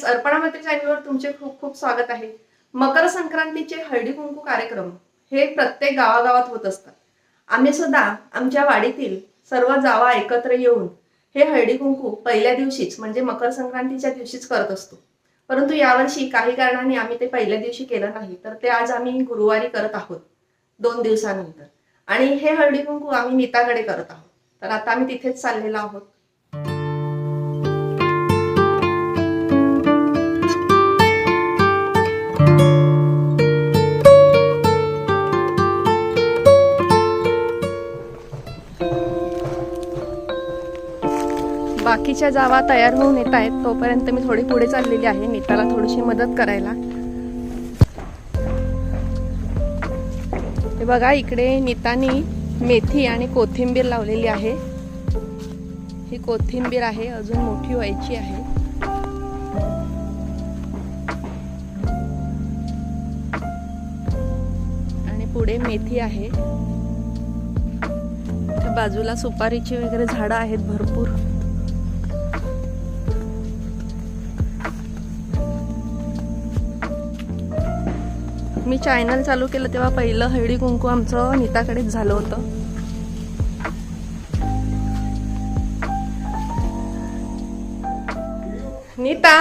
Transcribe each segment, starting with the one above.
Friends Arpana मैत्री चॅनलवर तुमचे खूप खूप स्वागत आहे. मकर संक्रांतीचे हळदी कुंकू कार्यक्रम हे प्रत्येक गावागावात होत असतात. आम्ही सुद्धा आमच्या वाडीतील सर्व जावा एकत्र येऊन हे हळदी कुंकू पहिल्या दिवशीच म्हणजे मकर संक्रांतीच्या दिवशीच करत असतो. परंतु यावर्षी काही कारणाने आम्ही ते पहिल्या दिवशी केलं नाही तर ते आज आम्ही गुरुवारी करत आहोत दोन दिवसानंतर. आणि हे हळदी कुंकू आम्ही नीताकडे करत आहोत. तर आता आम्ही तिथेच चाललेलो आहोत. बाकीच्या जावा तयार होऊन येत आहेत. तोपर्यंत मी थोडी पुढे चाललेली आहे. नीताला थोडीशी मदत करायला. हे बघा इकडे नीतानी मेथी आणि कोथिंबीर लावलेली आहे. ही कोथिंबीर आहे अजून मोठी व्हायची आहे. आणि पुढे मेथी आहे. बाजूला सुपारीची वगैरे झाडं आहेत भरपूर. मी चॅनल चालू केलं तेव्हा पहिलं हळदी कुंकू आमचं नीताकडेच झालं होतं. नीता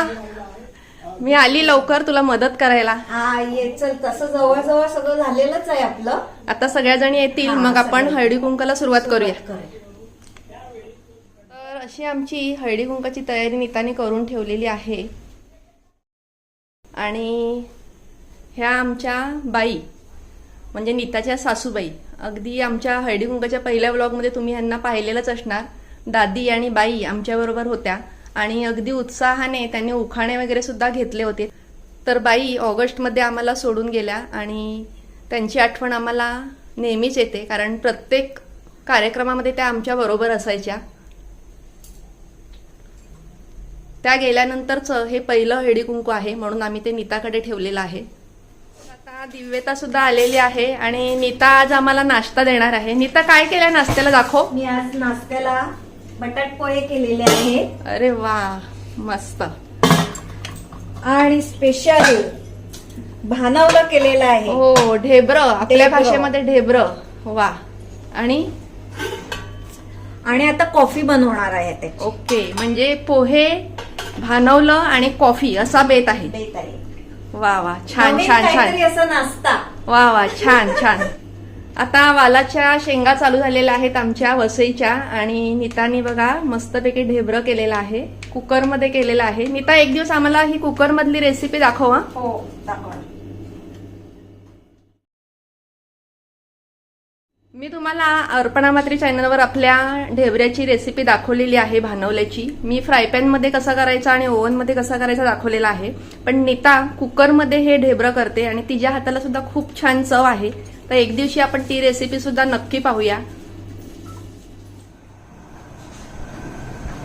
मी आली लवकर तुला मदत करायला. हा ये चल तसं जवळ सगळं झालेलंच आहे आपलं. आता सगळ्या जणी येतील मग आपण हळदी कुंकाला सुरुवात करूया. तर अशी आमची हळदी कुंकाची तयारी नीताने करून ठेवलेली आहे. आणि ह्या आमच्या बाई म्हणजे नीताच्या सासूबाई अगदी आमच्या हळदीकुंकाच्या पहिल्या ब्लॉगमध्ये तुम्ही ह्यांना पाहिलेलंच असणार. दादी आणि बाई आमच्याबरोबर होत्या आणि अगदी उत्साहाने त्यांनी उखाणे वगैरे सुद्धा घेतले होते. तर बाई ऑगस्टमध्ये आम्हाला सोडून गेल्या आणि त्यांची आठवण आम्हाला नेहमीच येते कारण प्रत्येक कार्यक्रमामध्ये त्या आमच्या बरोबर असायच्या. त्या गेल्यानंतरचं हे पहिलं हळदी कुंकू आहे म्हणून आम्ही ते नीताकडे ठेवलेलं आहे. दिव्यता सुद्धा आलेली आहे आणि नीता आज आम्हाला नाश्ता देणार आहे. नीता काय केलं नाश्त्याला? दाखव. मी आज नाश्त्याला बटाट पोहे केलेले आहेत अरे वा मस्त. आणि स्पेशल भानवलं केलेलं आहे. हो ढेब्र आपल्या ढेबरं. भाषेमध्ये ढेब्र. वा. आणि? आणि आता कॉफी बनवणार आहे ते ओके म्हणजे पोहे भानवलं आणि कॉफी असा बेत आहे. बेत आहे. वा वा. छान छान छान. असं नाश्ता. वा वा. छान छान. आता वालाच्या शेंगा चालू झालेल्या आहेत आमच्या वसईच्या आणि नीतानी बघा मस्तपैकी ढेबरं केलेलं आहे. कुकरमध्ये केलेलं आहे. नीता एक दिवस आम्हाला ही कुकरमधली रेसिपी दाखव हो. दाखवा मी तुम्हाला अर्पणा मात्री चॅनलवर आपल्या ढेबऱ्याची रेसिपी दाखवलेली आहे भानवल्याची. मी फ्राय कसा करायचा आणि ओव्हनमध्ये कसा करायचा दाखवलेला आहे. पण नीता कुकरमध्ये हे ढेबरं करते आणि तिच्या हाताला सुद्धा खूप छान चव आहे. तर एक दिवशी आपण ती रेसिपी सुद्धा नक्की पाहूया.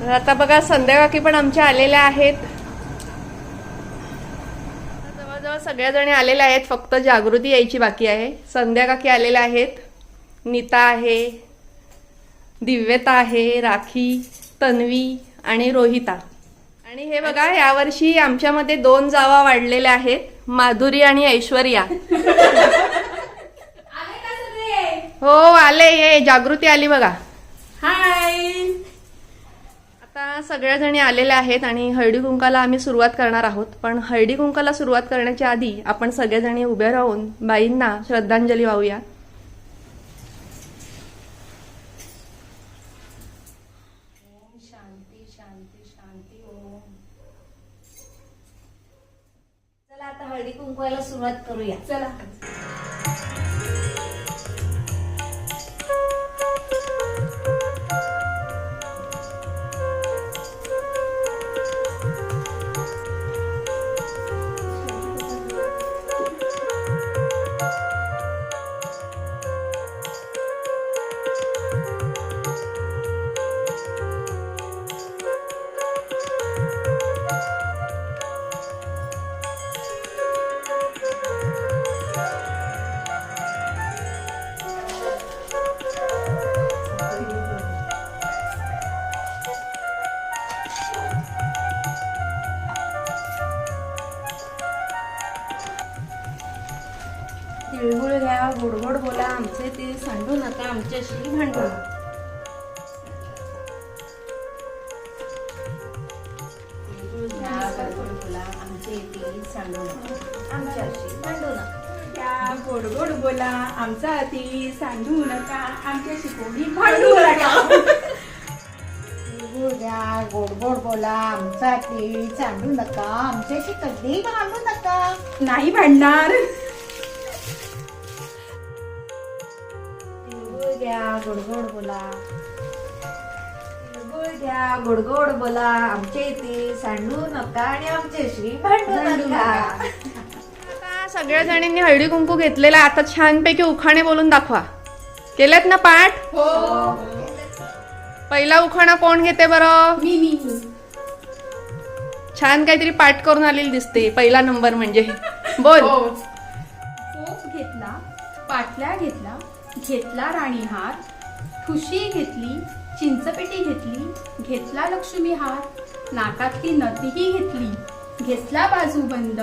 तर आता बघा संध्याकाळी पण आमच्या आलेल्या आहेत. जवळजवळ सगळ्याजणी आलेल्या आहेत फक्त जागृती यायची बाकी आहे. संध्याकाळी आलेल्या आहेत. नीता आहे दिव्यता आहे राखी तन्वी आणि रोहिता. आणि हे बघा यावर्षी आमच्यामध्ये दोन जावा वाढलेल्या आहेत माधुरी आणि ऐश्वर्या. हो आले ये जागृती आली बघा. हाय. आता सगळ्या जणी आलेल्या आहेत आणि हळदी कुंकाला आम्ही सुरुवात करणार आहोत. पण हळदी कुंकाला सुरुवात करण्याच्या आधी आपण सगळेजणी उभ्या राहून बाईंना श्रद्धांजली वाहूया. शांती शांती शांती ओम. चला आता हळदी कुंकवायला सुरुवात करूया. चला. आमचे ते सांडू नका आमच्याशी भांडू नका. तिळगुळ घ्या, गोड गोड बोला आमचे ते सांडू नका आमच्याशी भांडू नका त्या गोड गोड बोला आमचा अति सांडू नका आमच्याशी कोणी भांडू नका. द्या गोड गोड बोला आमचा तीळ चांडू नका आमच्याशी कधीही भांडू नका. नाही भांडणार. द्या गोड गोड बोला. तिळगुळ द्या गोड गोड बोला. आमचे ते सांडू नका आणि आमच्याशी भांडू नका. आता सगळ्या जणींनी हळदी कुंकू घेतलेला आहे. आता छानपैकी उखाणे बोलून दाखवा. केलेत ना पाठ? पहिला उखाणा कोण घेते बरं? मी मी छान काहीतरी पाठ करून आलेली दिसते. पहिला नंबर म्हणजे बोल. पोप घेतला पाटल्या घेतला घेतला राणीहार ठुशी घेतली चिंचपेटी घेतली घेतला लक्ष्मी हार नाकातली नथीही घेतली. घेतला बाजूबंद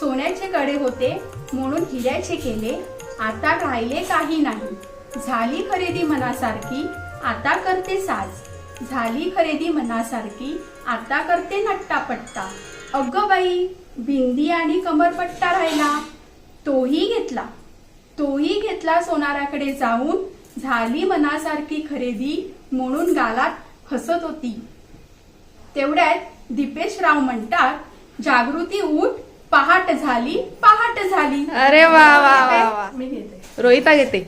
सोन्याचे कडे होते म्हणून हिऱ्याचे केले. आता राहिले काही नाही. झाली खरेदी मनासारखी आता करते साज. झाली खरेदी मनासारखी आता करते नट्टापट्टा. अगं बाई बिंदी आणि कमरपट्टा राहिला. तोही घेतला. तोही घेतला सोनाराकडे जाऊन झाली मनासारखी खरेदी म्हणून गालात हसत होती. तेवढ्यात दीपेश राव म्हणतात जागृती उठ पहाट झाली पहाट झाली. अरे वा वा वा वा. मी घेते. रोहिता घेते.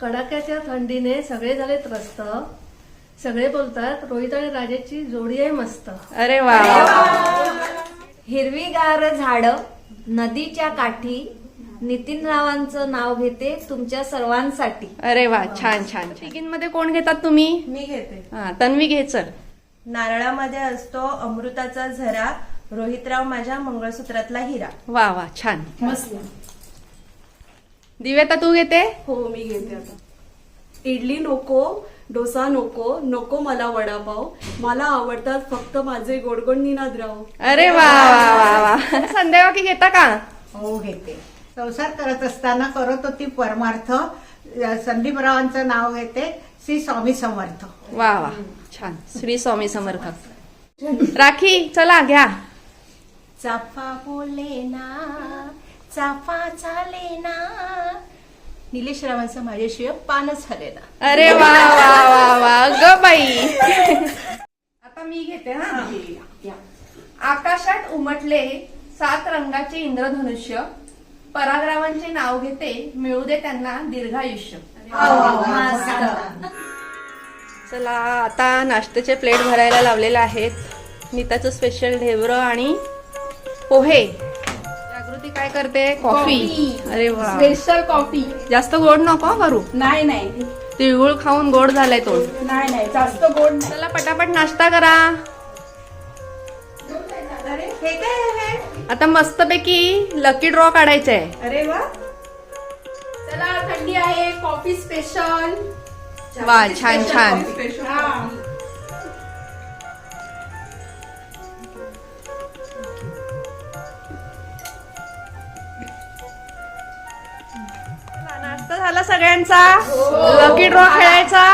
कडाक्याच्या थंडीने सगळे झाले त्रस्त. सगळे बोलतात रोहित आणि राजाची जोडी आहे मस्त. अरे वा वा वा. हिरवीगार झाड नदीच्या काठी नितीन रावांचं नाव घेते तुमच्या सर्वांसाठी. अरे वा छान छानमध्ये कोण घेतात तुम्ही? मी घेते. हा तन्वी घे चल. नारळामध्ये असतो अमृताचा झरा रोहितराव माझ्या मंगळसूत्रातला हिरा. वा वा छान. मस्त. दिव्याता तू घेते? हो मी घेते आता. इडली नको डोसा नको नको मला वडापाव. मला आवडतात फक्त माझे गोडगोड निनादराव. अरे वा वा वा वा. संध्या की घेता का? हो घेते. संसार करत असताना करत होती परमार्थ. संदीपरावांचं नाव घेते श्री स्वामी समर्थ. वा वा. छान. श्री स्वामी समर्थ. राखी चला घ्या. चाफा बोले ना चाफा चाले ना निलेश रावांचं माझ्याशिवाय पानच झाले ना अरे वा वा वा वा. ग बाई. आता मी घेते हा. आकाशात उमटले सात रंगाचे इंद्रधनुष्य. परागरावांचे नाव घेते मिळू दे त्यांना दीर्घायुष्य. चला आता नाश्त्याचे प्लेट भरायला लावलेले आहेत. नीताचं स्पेशल ढेबरं आणि पोहे. जागृती काय करते? कॉफी अरे वा. स्पेशल कॉफी जास्त गोड नको हं करू नाही नाही. तिळगुळ खाऊन गोड झालाय तो. नाही नाही जास्त गोड नाही. चला पटापट नाश्ता करा. हे काय आहे? आता मस्तपैकी लकी ड्रॉ काढायचा आहे अरे वा. चला थंडी आहे कॉफी स्पेशल वा छान छान. हा. नाश्ता झाला सगळ्यांचा? लकी ड्रॉ खेळायचा?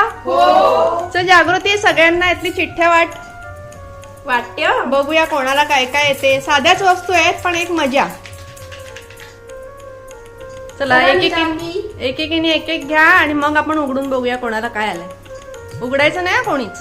चल जागृती सगळ्यांना यातली चिठ्ठ्या वाट. वाट्य. बघूया कोणाला काय काय येते. साध्याच वस्तू आहेत पण एक मजा. चला एक एक एक एकीने एक एक घ्या आणि मग आपण उघडून बघूया कोणाला काय आलंय. उघडायचं नाही कोणीच.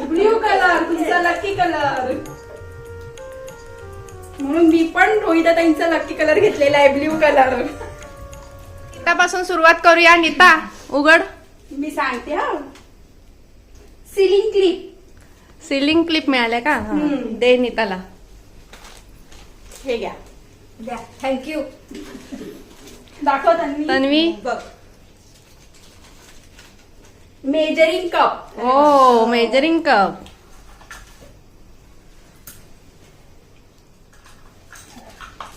ब्ल्यू कलर तुमचा लकी कलर म्हणून मी पण रोहिताताईंचा लकी कलर घेतलेला आहे ब्ल्यू कलर त्यापासून सुरुवात करूया नीता उघड. मी सांगते हा. सिलिंग क्लिप सिलिंग क्लिप मिळाल्या का? हा. दे नीताला. हे घ्या. द्या. थँक्यू दाखव तन्वी. बघ. मेजरिंग कप ओ मेजरिंग कप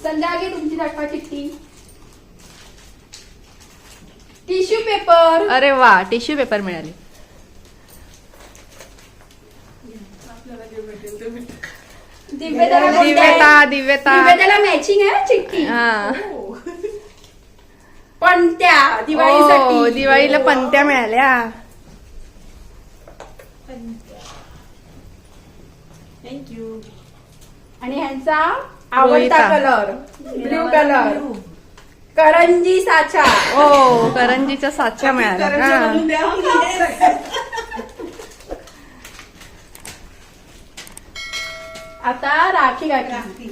संध्या घे तुमची दाखवा चिठ्ठी टिश्यू पेपर. अरे वा टिश्यू पेपर मिळाले. दिव्यताला दिव्यता? दिव्यता दिव्यताला मॅचिंग आहे चिठ्ठी. हा. पण त्या ओ, दिवाळीसाठी दिवाळीला पंत्या मिळाल्या. थँक्यू आणि ह्यांचा आवडता. कलर. Blue colour. करंजी साचा. ओ करंजीच्या साच्या मिळाल्या. हा. आता राखी गाठी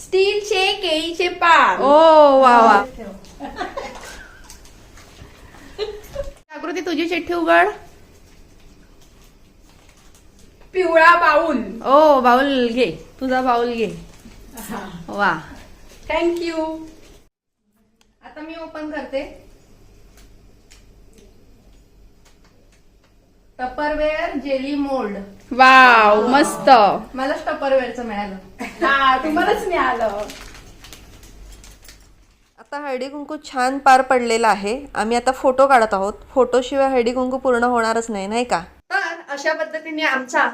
स्टीलचे केळीचे पान. ओ वा वा. जागृती तुझी चिठ्ठी उघड. पिवळा बाऊल ओ बाउल घे. तुझा बाउल घे. वा. थँक्यू आता मी ओपन करते. टपरवेअर जेली मोल्ड वाव मस्त. मलाच टपरवेअरचं मिळालं. हा तुम्हालाच मिळालं. आता हळदी कुंकू छान पार पडलेला आहे. आम्ही आता फोटो काढत आहोत. फोटोशिवाय हळदी कुंकू पूर्ण होणारच नाही नाही का? अशा पद्धतीने आमचा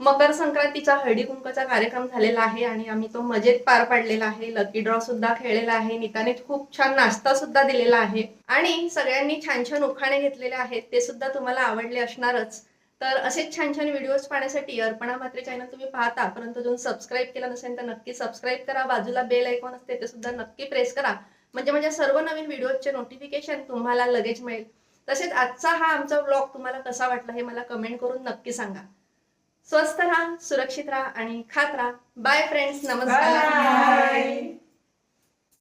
मकर संक्रांतीचा हळदी कार्यक्रम झालेला आहे आणि आम्ही तो मजेत पार पाडलेला आहे. लकी ड्रॉ सुद्धा खेळलेला आहे. निकाने खूप छान नाश्ता सुद्धा दिलेला आहे. आणि सगळ्यांनी छान छान उखाणे घेतलेले आहेत. ते सुद्धा तुम्हाला आवडले असणारच. तर असेच छान छान व्हिडिओज पाहण्यासाठी अर्पणा म्हात्रे चॅनल तुम्ही पाहता. परंतु अजून सबस्क्राईब केलं नसेल तर नक्की सबस्क्राईब करा. बाजूला बेल आयकॉन असते ते सुद्धा नक्की प्रेस करा. म्हणजे माझ्या सर्व नवीन व्हिडिओचे नोटिफिकेशन तुम्हाला लगेच मिळेल. तसेच आजचा हा आमचा ब्लॉग तुम्हाला कसा वाटला हे मला कमेंट करून नक्की सांगा. स्वस्त राहा सुरक्षित राहा आणि खात राहा. बाय फ्रेंड्स नमस्कार.